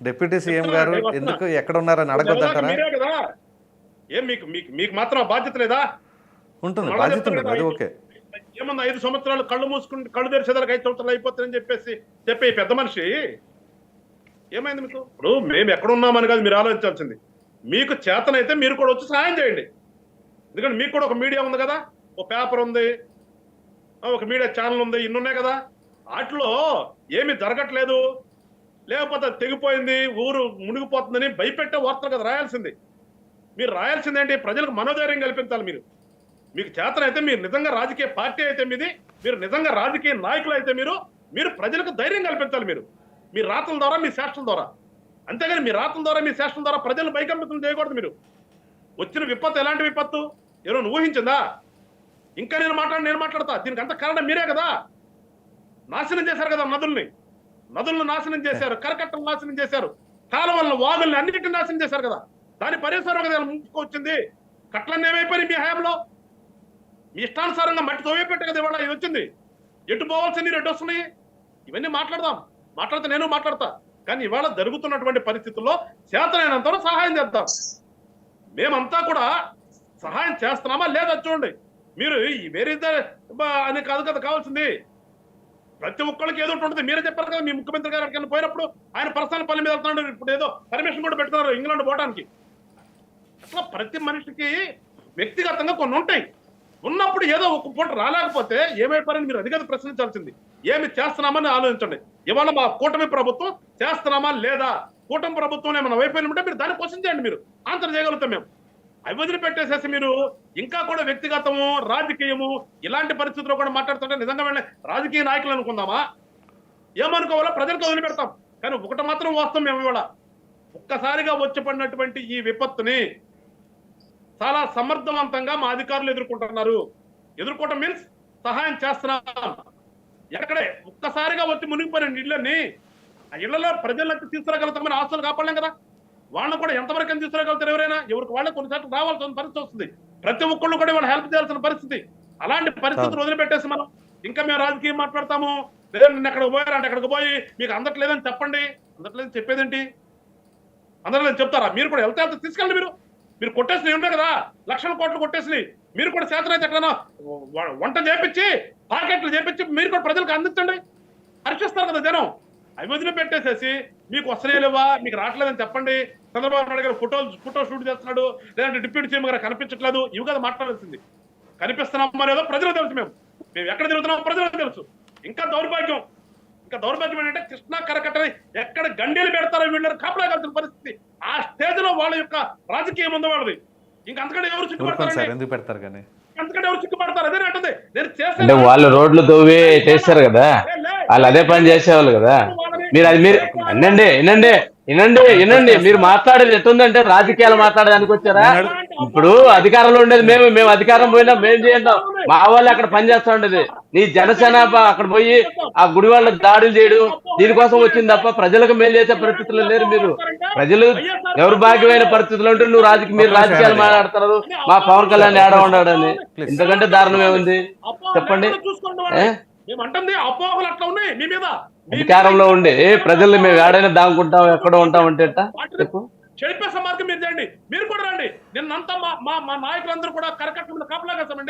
Deputy CM గారు ఎందుకు ఎక్కడ ఉన్నారని అడగొద్దంటారా? ఏం మీకు మీకు మీకు మాత్రం బాధ్యత లేదా? ఉంటుంది బాధ్యత ఉంటుంది అది ఓకే. ఏమన్నా ఐదు సంవత్సరాలు కళ్ళు మూసుకుని కళ్ళు తెరిచేదానికి ఐదు సంవత్సరాలు అయిపోతాయని చెప్పేసి చెప్పే పెద్ద మనిషి? ఏమైంది మీకు? ఇప్పుడు మేము ఎక్కడ ఉన్నామని కాదు మీరు ఆలోచించాల్సింది. మీకు చేతనైతే మీరు కూడా వచ్చి సహాయం చేయండి. ఎందుకంటే మీకు కూడా ఒక మీడియా ఉంది కదా? ఒక పేపర్ ఉంది. ఒక మీడియా ఛానల్ ఉంది ఇన్ని ఉన్నాయి కదా? వాటిలో ఏమి జరగట్లేదు. లేకపోతే తెగిపోయింది ఊరు మునిగిపోతుందని భయపెట్టే వార్తలు కదా రాయాల్సింది. మీరు రాయాల్సింది ఏంటి? ప్రజలకు మనోధైర్యం కల్పించాలి మీరు. మీకు చేతనైతే మీరు నిజంగా రాజకీయ పార్టీ అయితే మీది మీరు నిజంగా రాజకీయ నాయకులు అయితే మీరు మీరు ప్రజలకు ధైర్యం కల్పించాలి మీరు. మీ రాతల ద్వారా మీ శాస్త్రం ద్వారా. అంతేగాని మీ రాతల ద్వారా మీ శాస్త్రం ద్వారా ప్రజలు భయకంపితం చేయకూడదు మీరు. వచ్చిన విపత్తు ఎలాంటి విపత్తు? ఎవరైనా ఊహించిందా? ఇంకా నేను మాట్లాడి నేను మాట్లాడతా. దీనికి అంత కారణం మీరే కదా. నాశనం చేశారు కదా నదుల్ని నదులను నాశనం చేశారు కరకట్టలు నాశనం చేశారు కాలువలను వాగుల్ని అన్నిటిని నాశనం చేశారు కదా. దాని పరిసరం కదా ముందుకు వచ్చింది కట్లన్నీ ఏమైపోయినాయి మీ హయాంలో. మీ ఇష్టానుసారంగా మట్టి తోవేపెట్టు కదా ఇవాళ ఇది వచ్చింది. ఎటు పోవాల్సింది ఎటు వస్తున్నాయి? ఇవన్నీ మాట్లాడదాం. మాట్లాడితే నేను మాట్లాడతా. కానీ ఇవాళ జరుగుతున్నటువంటి పరిస్థితుల్లో చేతనైనంత వరకు సహాయం చేద్దాం. మేమంతా కూడా సహాయం చేస్తున్నామా లేదా చూడండి. మీరు వేరే అని కాదు కదా కావాల్సింది. ప్రతి ఒక్కరికి ఏదో ఒకటి ఉంటుంది. మీరే చెప్పారు కదా మీ ముఖ్యమంత్రి గారు ఎక్కడికైనా పోయినప్పుడు ఆయన పర్సనల్ పని మీద వెళ్తున్నాడు. ఇప్పుడు ఏదో పర్మిషన్ కూడా పెట్టుకున్నారు ఇంగ్లాండ్ పోవడానికి అట్లా ప్రతి మనిషికి వ్యక్తిగతంగా కొన్ని ఉంటాయి. ఉన్నప్పుడు ఏదో ఒక పూట రాలేకపోతే ఏమైపోయారని మీరు అధికారి ప్రశ్నించాల్సింది. ఏమి చేస్తున్నామని ఆలోచించండి. ఇవాళ మా కూటమి ప్రభుత్వం చేస్తున్నామా లేదా? కూటమి ప్రభుత్వం ఏమైనా వైఫల్యం ఉంటే మీరు దాన్ని క్వశ్చన్ చేయండి మీరు. ఆన్సర్ చేయగలుగుతాం మేము. అవి వదిలిపెట్టేసేసి మీరు ఇంకా కూడా వ్యక్తిగతము రాజకీయము ఇలాంటి పరిస్థితుల్లో కూడా మాట్లాడుతుంటే నిజంగా రాజకీయ నాయకులు అనుకుందామా? ఏమనుకోవాలో ప్రజలకు వదిలిపెడతాం. కానీ ఒకటి మాత్రం వాస్తవం మేము ఇవాళ. ఒక్కసారిగా వచ్చి పడినటువంటి ఈ విపత్తుని చాలా సమర్థవంతంగా మా అధికారులు ఎదుర్కొంటున్నారు. ఎదుర్కోవటం మీన్స్ సహాయం చేస్తున్నాం. ఎక్కడే? ఒక్కసారిగా వచ్చి మునిగిపోయిన నీళ్ళని ఆ ఇళ్ళలో ప్రజలకు తీసుకురాగలుగుతామని ఆస్తులు కాపాడలేం కదా? వాళ్ళని కూడా ఎంతవరకు అని తీసుకురాగలుగుతారు ఎవరైనా? ఎవరికి వాళ్ళకి కొన్నిసార్లు రావాల్సిన పరిస్థితి వస్తుంది. ప్రతి ఒక్కళ్ళు కూడా వాళ్ళు హెల్ప్ చేయాల్సిన పరిస్థితి. అలాంటి పరిస్థితులు వదిలిపెట్టేసి మనం ఇంకా మేము రాజకీయం మాట్లాడతాము. లేదా నిన్న ఎక్కడికి పోయారంటే అక్కడికి పోయి మీకు అందట్లేదని చెప్పండి. అందట్లేదని చెప్పేదేంటి? అందట్లేదని చెప్తారా? మీరు కూడా వెళ్తే వెళ్తే తీసుకెళ్ళండి మీరు. మీరు కొట్టేసినవి ఉంటాయి కదా. లక్షల కోట్లు కొట్టేసినవి. మీరు కూడా చేతనైతే ఎక్కడైనా వ- వంట చేపించి పాకెట్లు చేపించి మీరు కూడా ప్రజలకు అందించండి. హర్షిస్తారు కదా జనం. అవి వదిలిపెట్టేసేసి మీకు వస్తున్నాయి లేవా? మీకు రావట్లేదని చెప్పండి. చంద్రబాబు నాయుడు గారు ఫోటో ఫోటో షూట్ చేస్తున్నాడు. లేదంటే డిప్యూటీ సీఎం గారు కనిపించట్లేదు. ఇవి కదా మాట్లాడాల్సింది. కనిపిస్తున్నాం మరేదో ప్రజలకు తెలుసు మేము. మేము ఎక్కడ తిరుగుతున్నామో ప్రజలకు తెలుసు. ఇంకా దౌర్భాగ్యం. ఇంకా దౌర్భాగ్యం ఏంటంటే కృష్ణా కరకట్టని ఎక్కడ గండీలు పెడతారో వీళ్ళని కాపలాగాల్సిన పరిస్థితి. ఆ స్టేజ్లో వాళ్ళ యొక్క రాజకీయం ఉంది వాళ్ళది. ఇంకా అంతకంటే ఎవరు చిక్కుపడతారండి? ఎందుకు పెడతారు కానీ? అంతకంటే ఎవరు చిక్కుపడతారు? అదే అంటుంది. నేను చేసే అంటే వాళ్ళు రోడ్లు తవ్వి చేస్తారు కదా. వాళ్ళు అదే పని చేసేవాళ్ళు కదా. మీరు అది మీరు వినండి వినండి వినండి వినండి. మీరు మాట్లాడేది ఎట్టుందంటే రాజకీయాలు మాట్లాడడానికి వచ్చారా? ఇప్పుడు అధికారంలో ఉండేది మేము మేము అధికారం పోయినా మేము చేయండి. మా వాళ్ళు అక్కడ పని చేస్తా ఉండేది. నీ జనసేన అక్కడ పోయి ఆ గుడి వాళ్ళ దాడులు చేయడం దీనికోసం వచ్చింది తప్ప ప్రజలకు మేలు చేసే పరిస్థితుల్లో లేరు మీరు. ప్రజలు ఎవరు భాగ్యమైన పరిస్థితుల్లో ఉంటే నువ్వు రాజకీయ మీరు రాజకీయాలు మాట్లాడుతున్నారు. మా పవన్ కళ్యాణ్ ఏడ ఉన్నాడని. ఇంతకంటే దారుణం ఏముంది? చెప్పండి? మేము అంటుంది అపోహలు అట్లా ఉన్నాయి మీ మీద. అధికారంలో ఉండి ప్రజల్ని మేము ఏడైనా దాముకుంటాం ఎక్కడ ఉంటాం అంటే చెడిపే మార్గం మీరు చేయండి. మీరు కూడా రండి. నిన్నంతా మా మా మా నాయకులందరూ కూడా కరకట్ల మీద కాపలాగేస్తామండి